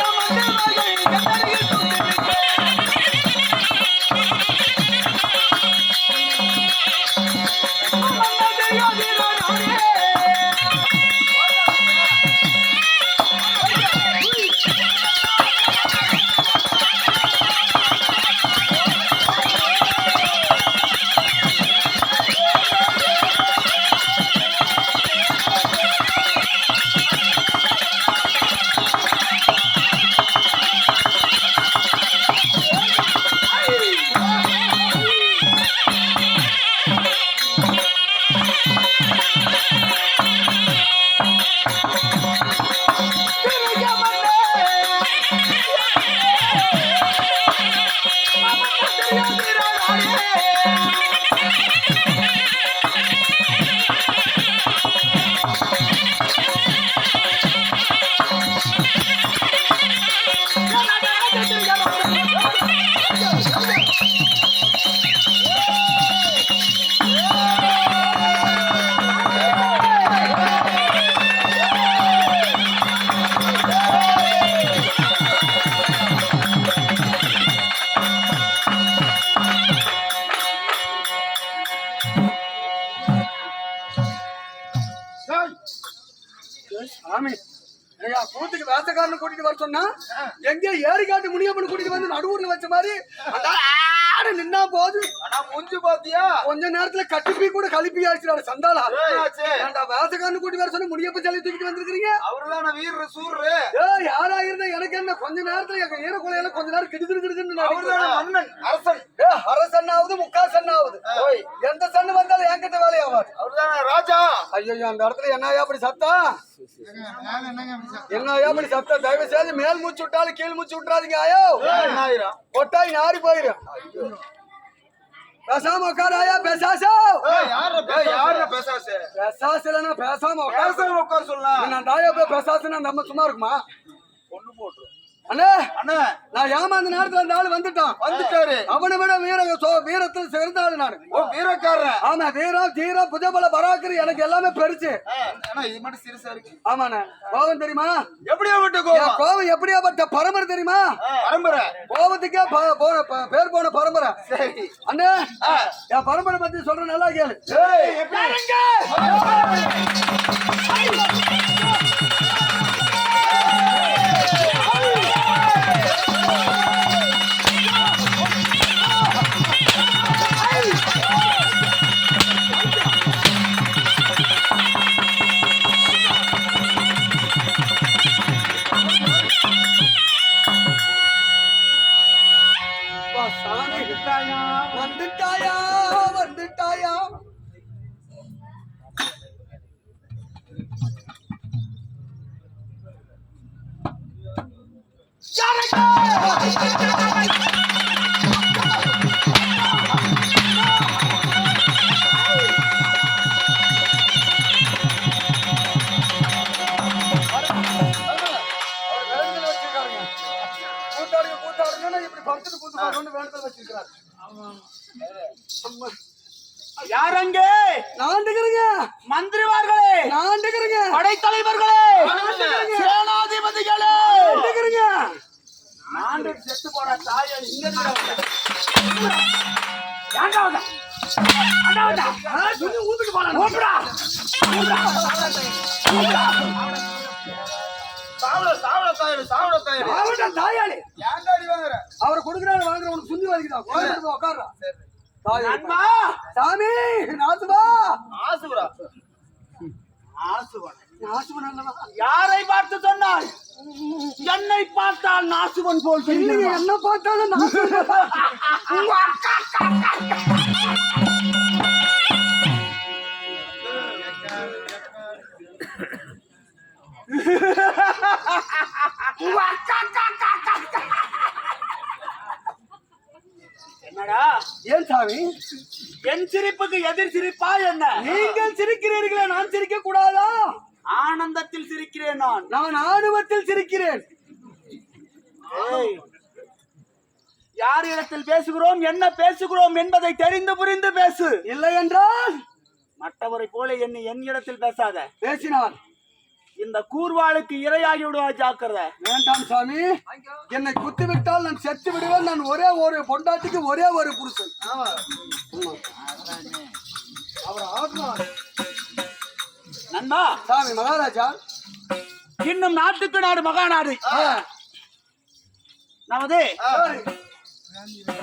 I'm a ni சாமி கூட்டிட்டு வர சொன்னா எங்க ஏரி முனியப்பன் கூட்டிட்டு வந்து நடுவுல வச்ச மாதிரி ஆடு நின்னா போது? ஆனா மூஞ்சி பாத்தியா? கொஞ்ச நேரத்துல கட்டிப்பி கூட கழிப்பி சண்டாளா? என்னாச்சு? ஏன்டா வேசக்காரனை கூட்டி வர சொன்னா முனியப்பன் சொல்லி தூக்கிட்டு வந்திருக்கீங்க அவருதான வீர சூர்ரு. ஏ யாரா இருந்தா எனக்கு என்ன? கொஞ்ச நேரத்துல எங்க ஈர கொலையில கொஞ்ச நேரம் கிடுக்கிடு கிடுக்குன்னு அவருதான மன்னன் அரசன். ஏ அரை சன்னாவது. முக்கா சன்னாவது ஓய் எந்த சன்னு வந்தாலும் என்கிட்ட வேலையாவாது. அவருதான ராஜா. ஐயோ அந்த இடத்துல என்னையா அப்படி சத்தா? என்னையா அப்படி சத்தம் தயவு செய்து மேல் மூச்சு விட்டாலும் கீழ் மூச்சு விட்டுறாதீங்க ஐயோ. கொட்டாய் நாரி போயிரும். பேசாம உட்கார ஐயா பேசாசோ? யார பேசாசு? பேசாசலன்னா பேசாம உட்கார. பேசாம உட்கார சொல்லலாம் நான் தாயா போய் பேசாசுன்னா நம்ம சும்மா இருக்குமா? அண்ணே! அண்ணா! நான் ஏமாந்த நேரத்துல அந்த ஆள் வந்துட்டான். வந்துட்டாரு. அவனை விட வீர சோ வீரத்தில் சிறந்த ஆளு நானு. ஓ வீரக்காரன். ஆமா வீரம் தீரம் புஜபல பராக்கரி எனக்கு எல்லாமே பெருச்சு ஆனா இது மட்டும் சிறுசா இருக்கு. ஆமாண்ணே. கோபம் தெரியுமா? எப்படியா விட்டு கோபம்? எப்படியாப்பட்ட பரம்பரை தெரியுமா? பரம்பரை. கோபத்துக்கே ப- போன பேர் போன பரம்பரை. சரி. அண்ணே என் பரம்பரை பத்தி சொல்ற நல்லா கேளு. எப்படி? அங்கே நாண்டுகிறேங்க, மந்திரிமார்களே. நாண்டுகிறேங்க, படைத்தலைவர்களே. சேனாதிபதிகளே. நாண்டுகிறேங்க. ஆண்டு செத்து போன தாயை இங்க வந்த? ஆ, சொல்லி ஊத்துக்கு போலாம். கூப்பிடா. சாவல சாவல தாயிரு சாவல தாயிரு அவன்டா தாயாளி. ஏன்டா அடி வாங்குற? அவர் கொடுக்குறாரு வாங்குற உனக்கு சுந்தி வலிக்குதா கோயிலுக்கு உட்கார்றா. நண்பா! சாமி நாசுபா. ஆசுபுரா நாசுவன் நாசுபன் அல்லவா? யாரை பார்த்து சொன்னாய்? என்னை பார்த்தால் நாசுவன் போல் தெரிகிறது என்ன பார்த்தாலும். என்னடா? ஏன் சாமி? என் சிரிப்புக்கு எதிர் சிரிப்பா என்ன? நீங்கள் சிரிக்கிறீர்களே நான் சிரிக்க கூடாதா ஆனந்தத்தில் சிரிக்கிறேன் நான். நான் ஆணுவத்தில் சிரிக்கிறேன். யார் இடத்தில் பேசுகிறோம் என்ன பேசுகிறோம் என்பதை தெரிந்து புரிந்து பேசு. இல்லை என்றால் மற்றவரை போல என்னை என் இடத்தில் பேசாத. பேசினான் இந்த கூர்வாளுக்கு இரையாகி விடுவா ஜாக்கிரதை. வேண்டாம் சாமி. என்னை குத்து விட்டால் நான் செத்து விடுவேன். நான் ஒரே ஒரு பொண்டாட்டிக்கு ஒரே ஒரு புருஷன். அவர் நண்பா. சாமி மகாராஜா. இன்னும் நாட்டுக்கு நாடு மகாநாடு. நமது.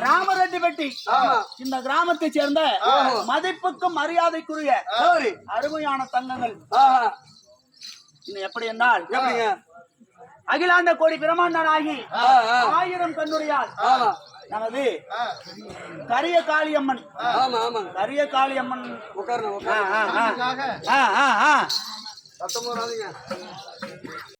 ராமரெட்டிப்பட்டி இந்த கிராமத்தை சேர்ந்த மதிப்புக்கும் மரியாதைக்குரிய அருமையான தங்கங்கள். இன்னும் எப்படி என்றால் அகிலாண்ட கோடி பிரமாண்டனாகி. ஆயிரம் கண்ணுடையால் நமது கரிய காளியம்மன். ஆமா ஆமா. கரிய காளியம்மன். உட்காருங்க